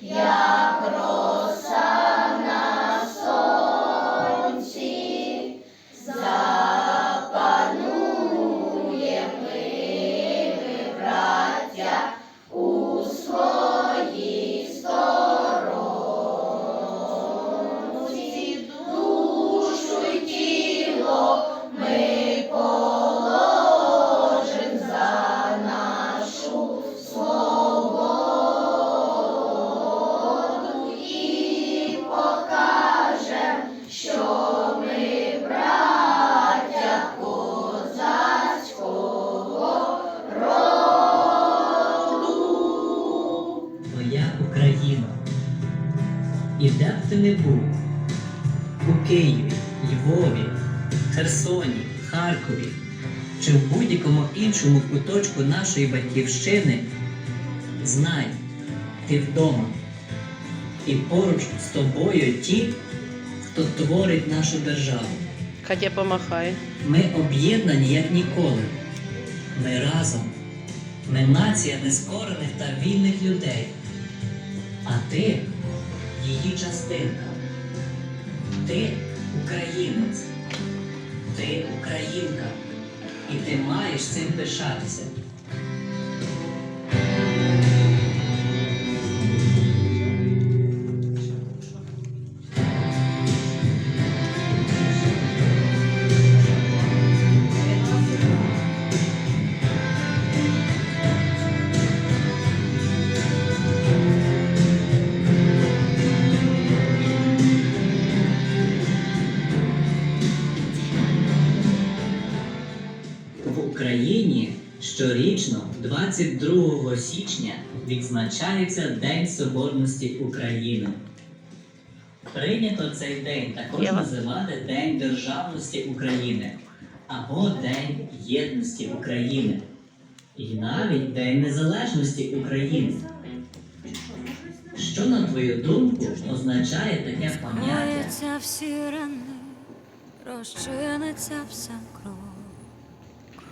Ya І де б ти не був, у Києві, Львові, Херсоні, Харкові чи в будь-якому іншому куточку нашої батьківщини, знай, ти вдома. І поруч з тобою ті, хто творить нашу державу. Катя помахає. Ми об'єднані як ніколи. Ми разом. Ми нація нескорених та вільних людей. А ти її частинка. Ти українець. Ти українка. І ти маєш цим пишатися. Україні щорічно, 22 січня, відзначається День Соборності України. Прийнято цей день також називати День Державності України або День Єдності України, і навіть День Незалежності України. Що, на твою думку, означає таке поняття? Всі рани, розчиниться вся кров.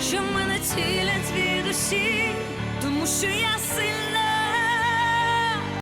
що мене цілять від душі, тому що я сильна.